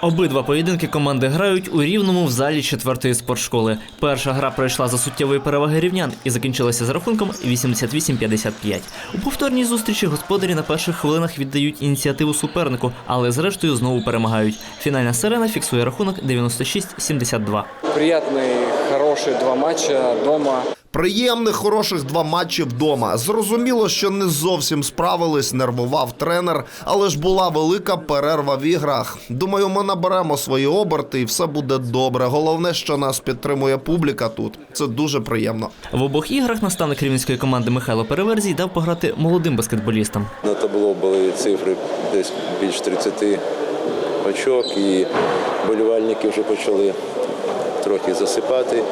Обидва поєдинки команди грають у рівному в залі четвертої спортшколи. Перша гра пройшла за суттєвої переваги рівнян і закінчилася з рахунком 88-55. У повторній зустрічі господарі на перших хвилинах віддають ініціативу супернику, але зрештою знову перемагають. Фінальна сирена фіксує рахунок 96-72. Приятный, хороший два матча дома. Приємних, хороших два матчі вдома. Зрозуміло, що не зовсім справились, нервував тренер, але ж була велика перерва в іграх. Думаю, ми наберемо свої оберти і все буде добре. Головне, що нас підтримує публіка тут. Це дуже приємно. В обох іграх наставник рівненської команди Михайло Переверзій дав пограти молодим баскетболістам. На табло були цифри десь більш 30 очок, і болівальники вже почали трохи засипати.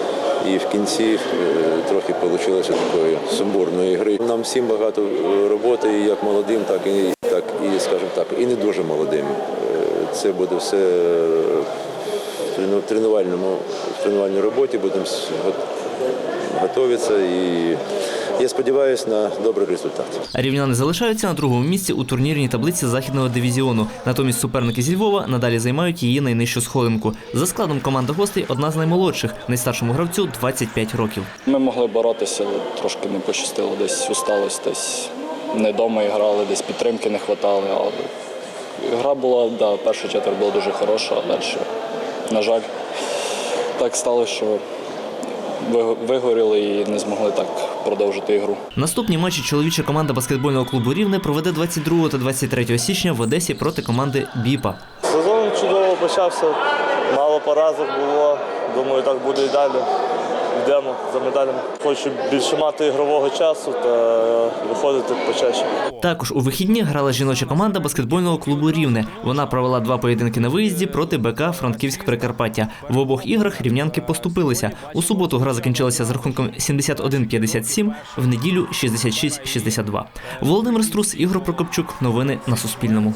І в кінці е, трохи вийшло такої сумбурної гри. Нам всім багато е, роботи, і як молодим, так і так і, скажімо так, і не дуже молодим. Е, Це буде все в тренувальному в тренувальній роботі. Будемо готуватися я сподіваюся на добрий результат. Рівняни залишаються на другому місці у турнірній таблиці західного дивізіону. Натомість суперники зі Львова надалі займають її найнижчу сходинку. За складом команда гостей одна з наймолодших, найстаршому гравцю 25 років. Ми могли боротися, але трошки не пощастило, десь усталость, десь не вдома грали, десь підтримки не вистачало. Але гра була, да, перша четверть була дуже хороша, а далі, на жаль, так сталося, що вигоріли і не змогли так продовжити ігру. Наступні матчі чоловіча команда баскетбольного клубу Рівне проведе 22 та 23 січня в Одесі проти команди Біпа. Сезон чудово почався, мало поразок було. Думаю, так буде і далі. Йдемо за медалями. Хочу більше мати ігрового часу та виходити почаще. Також у вихідні грала жіноча команда баскетбольного клубу Рівне. Вона провела два поєдинки на виїзді проти БК Франківськ Прикарпаття. В обох іграх рівнянки поступилися. У суботу гра закінчилася з рахунком 71-57, в неділю 66-62. Володимир Струс, Ігор Прокопчук. Новини на Суспільному.